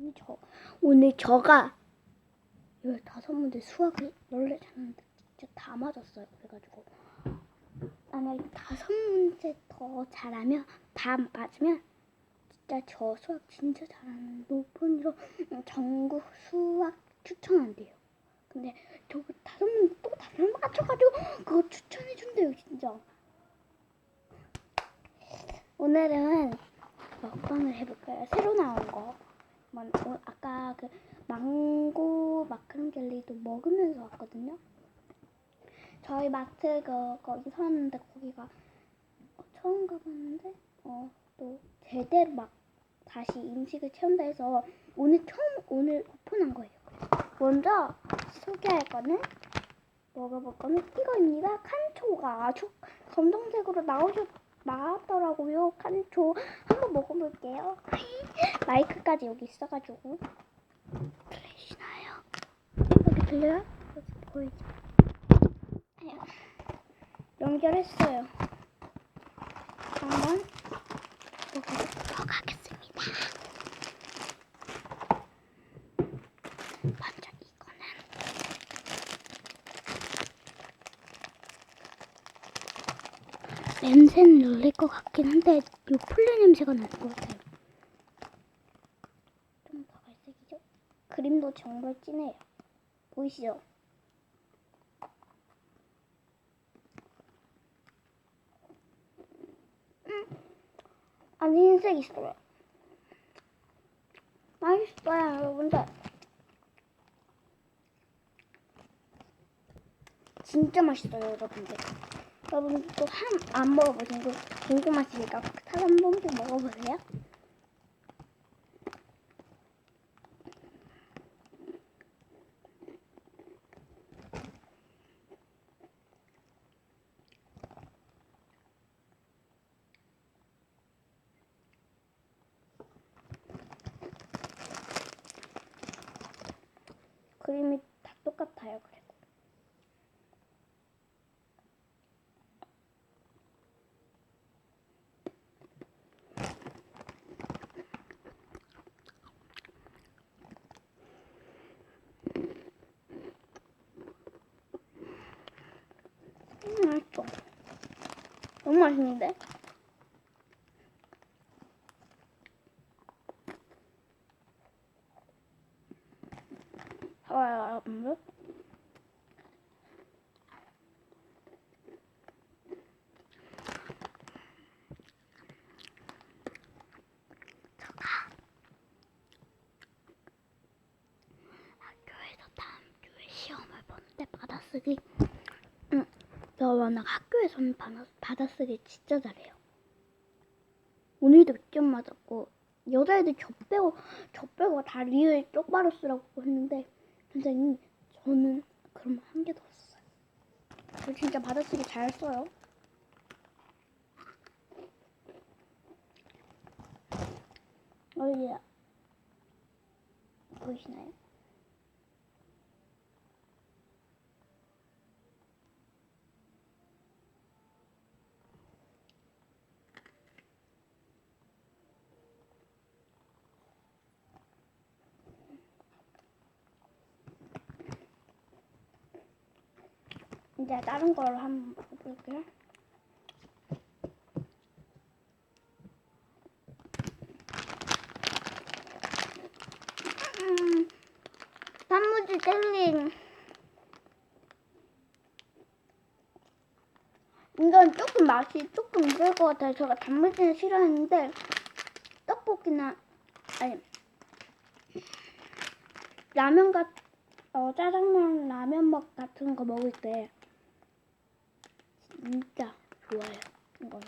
오늘 저 오늘 저가 열다섯 문제 수학을 원래 잘하는데 진짜 다 맞았어요. 그래가지고 만약에 다섯 문제 더 잘하면 다 맞으면 진짜 저 수학 진짜 잘하는 높은 이로 전국 수학 추천한대요. 근데 저 다섯 문제 또 다섯 맞춰가지고 그거 추천해 준대요 진짜. 오늘은 먹방을 해볼까요? 새로 나온 거. 뭐, 어, 아까 그 망고 마카롱 젤리도 먹으면서 왔거든요. 저희 마트 그 거기 사는데 거기가 어, 처음 가봤는데 어 또 제대로 막 다시 음식을 체험다 해서 오늘 처음 오늘 오픈한 거예요. 먼저 소개할 거는 먹어볼 거는 이거입니다. 칸초가 아주 검정색으로 나오셨 나왔더라고요. 칸초 한번 먹어볼게요. 마이크까지 여기 있어가지고 들리시나요? 여기 들려요? 여기 보이죠? 연결했어요. 한번 먹어보도록 하겠습니다. 먼저 이거는 냄새는 놀릴 것 같긴 한데 요 풀리 냄새가 나는 것 같아요. 좀 더 갈색이죠? 그림도 정말 진해요. 보이시죠? 음, 안에 흰색 있어요. 맛있어요, 여러분들. 진짜 맛있어요, 여러분들. 여러분 또한안 먹어보신 거 궁금하시니까 한 번도 먹어보세요. 그림이 다 똑같아요. 그리 음, 맛있어. 너무 맛있는데? 봐봐요, 여러분들. 학교에서 다음 주에 시험을 보는데 받아쓰기 응, 저 워낙 학교에서는 받아, 받아쓰기 진짜 잘해요. 오늘도 100점 맞았고 여자애들 저 빼고 저 빼고 다 리을 똑바로 쓰라고 했는데 선생님 저는 그럼 한 개 더 썼어요. 저 진짜 받아쓰기 잘 써요. 어디야? 보이시나요? 이제 다른 걸로 한번 볼게요. 음, 단무지 젤리. 이건 조금 맛이 조금 있을 것 같아요. 제가 단무지는 싫어하는데 떡볶이나 아니 라면 같 어, 짜장면 라면 먹 같은 거 먹을 때 진짜 좋아요. 이건.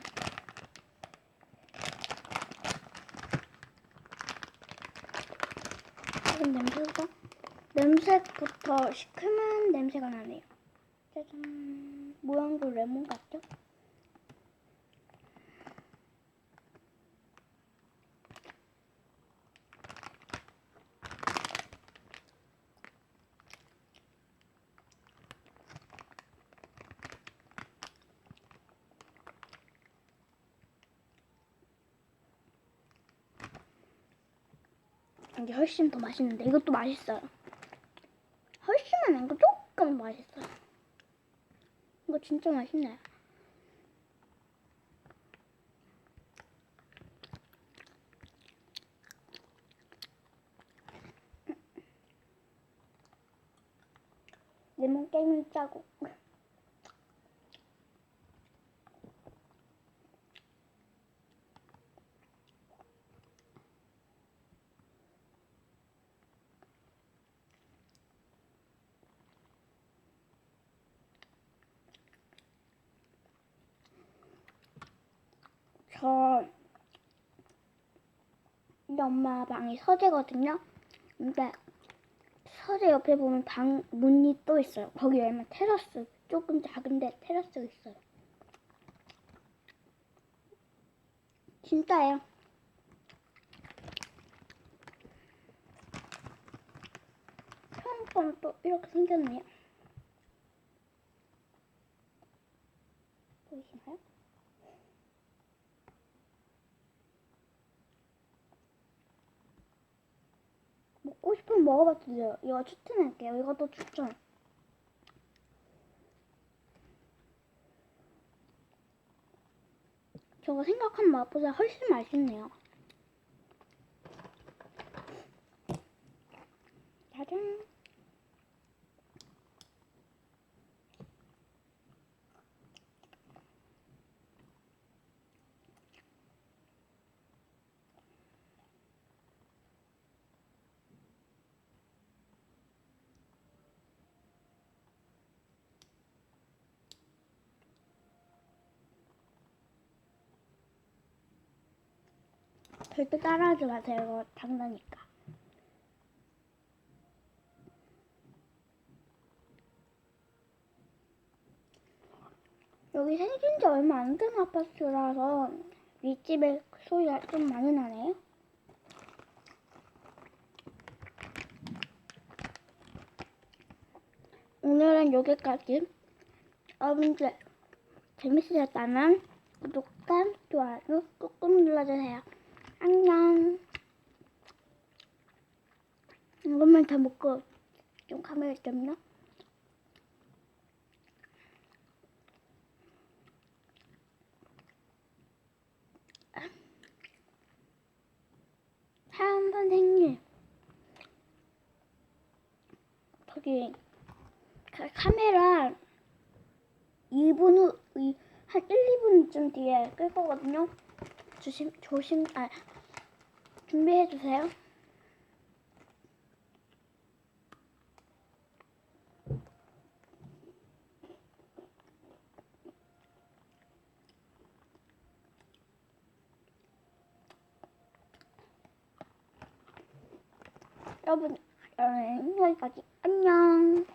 지금 냄새가 냄새부터 시큼한 냄새가 나네요. 짜잔. 모양도 레몬 같죠? 이게 훨씬 더 맛있는데 이것도 맛있어요. 훨씬은 이거 조금 맛있어요. 이거 진짜 맛있네요. 레몬 깨는 짜고 저 우리 엄마 방이 서재거든요. 근데 서재 옆에 보면 방 문이 또 있어요. 거기 열면 테라스 조금 작은데 테라스가 있어요. 진짜예요. 처음 또 이렇게 생겼네요. 먹어봐도 돼요. 이거 추천할게요. 이것도 추천. 저거 생각한 맛보다 훨씬 맛있네요. 짜잔. 절대 따라하지 마세요. 이거 장난이니까. 여기 생긴 지 얼마 안 된 아파트라서 윗집에 소리가 좀 많이 나네요. 오늘은 여기까지. 여러분들 재밌으셨다면 구독과 좋아요 꾹꾹 눌러주세요. 안녕. 이것만 더 먹고 좀 카메라 좀요. 사람 선생님. 저기 카- 카메라 2분 후, 이- 한 1, 2분쯤 뒤에 끌 거거든요. 조심, 조심, 아, 준비해 주세요. 여러분, 어, 여기까지. 안녕.